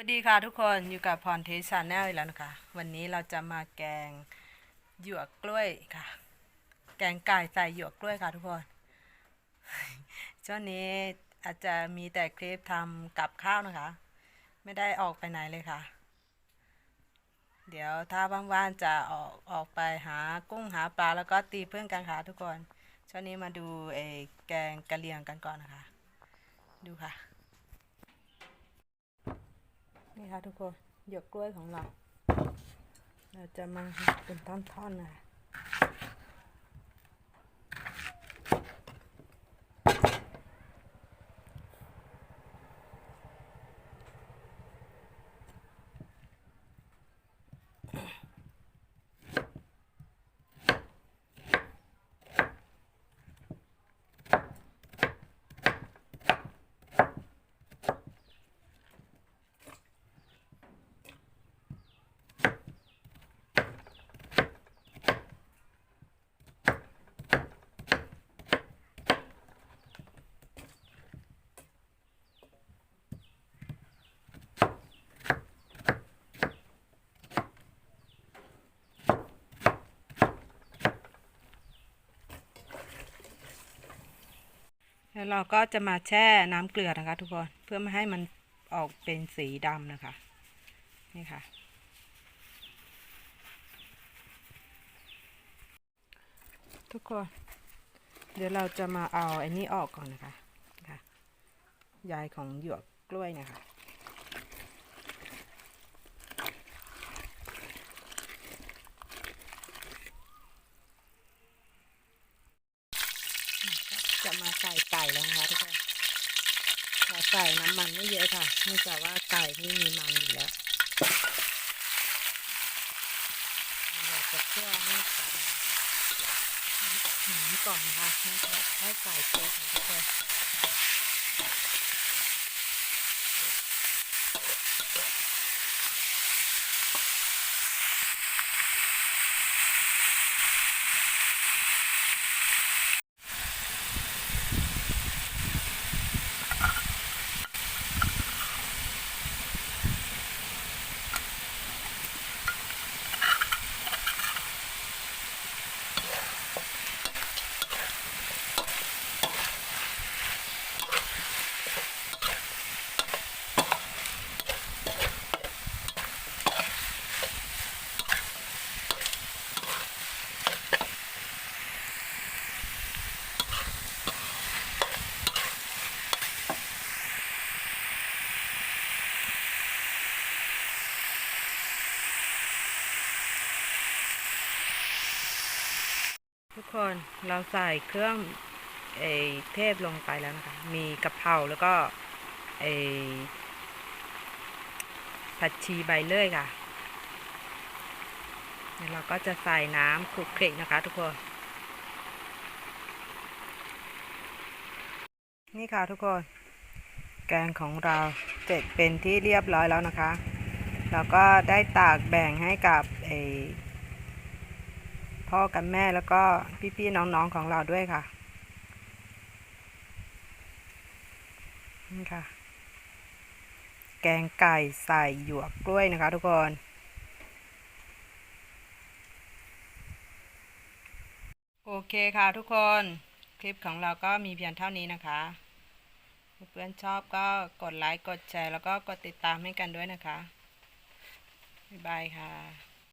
สวัสดีค่ะทุกคนอยู่กับพรเทชาแนลอีกแล้วนะคะ วันนี้เราจะมาแกงหยวกกล้วยค่ะ แกงไก่ใส่หยวกกล้วยค่ะทุกคนช่วงนี้อาจจะมีแต่คลิปทำกับข้าวนะคะ ไม่ได้ออกไปไหนเลยค่ะ เดี๋ยวถ้าว่างๆจะออกออกไปหากุ้งหาปลาแล้วก็ตีเพื่อนกันค่ะทุกคนช่วงนี้มาดูไอ้แกงกะเหรี่ยงกันก่อนนะคะ ดูค่ะ นี่ค่ะทุกคนหยกกล้วยของเรา เราจะมาเป็นท่อนๆนะคะ แล้วเราก็จะมาแช่น้ำเกลือนะคะ ทุกคน เพื่อไม่ให้มันออกเป็นสีดำนะคะ นี่ค่ะ ทุกคน เดี๋ยวเราจะมาเอาไอ้นี่ออกก่อนนะคะค่ะใยของหยวกกล้วยนะคะ จะมาใส่ไก่แล้วนะคะทุกคนขอใส่น้ำมันไม่เยอะค่ะเนื่องจากว่าไก่นี่มีมันอยู่แล้วเราจะเคี่ยวให้ไก่หอมก่อนนะคะนะให้ไก่เคี่ยวค่ะทุกคน ทุกคนเราใส่เครื่องเอเทพลงไปแล้วนะคะ มีกะเพราแล้วก็เออผัดชีใบเลื่อยค่ะเดี๋ยวเราก็จะใส่น้ำคลุกคลิกนะคะ ทุกคน นี่ค่ะทุกคน แกงของเราเสร็จเป็นที่เรียบร้อยแล้วนะคะ เราก็ได้ตากแบ่งให้กับไอ พ่อกับแม่แล้วก็พี่ๆน้องๆของเราด้วยค่ะนี่ค่ะ แกงไก่ใส่หยวกกล้วยนะคะ ทุกคนโอเคค่ะทุกคนคลิปของเราก็มีเพียงเท่านี้นะคะเพื่อนชอบก็กดไลค์กดแชร์แล้วก็กดติดตามให้กันด้วยนะคะ บ๊ายบายค่ะ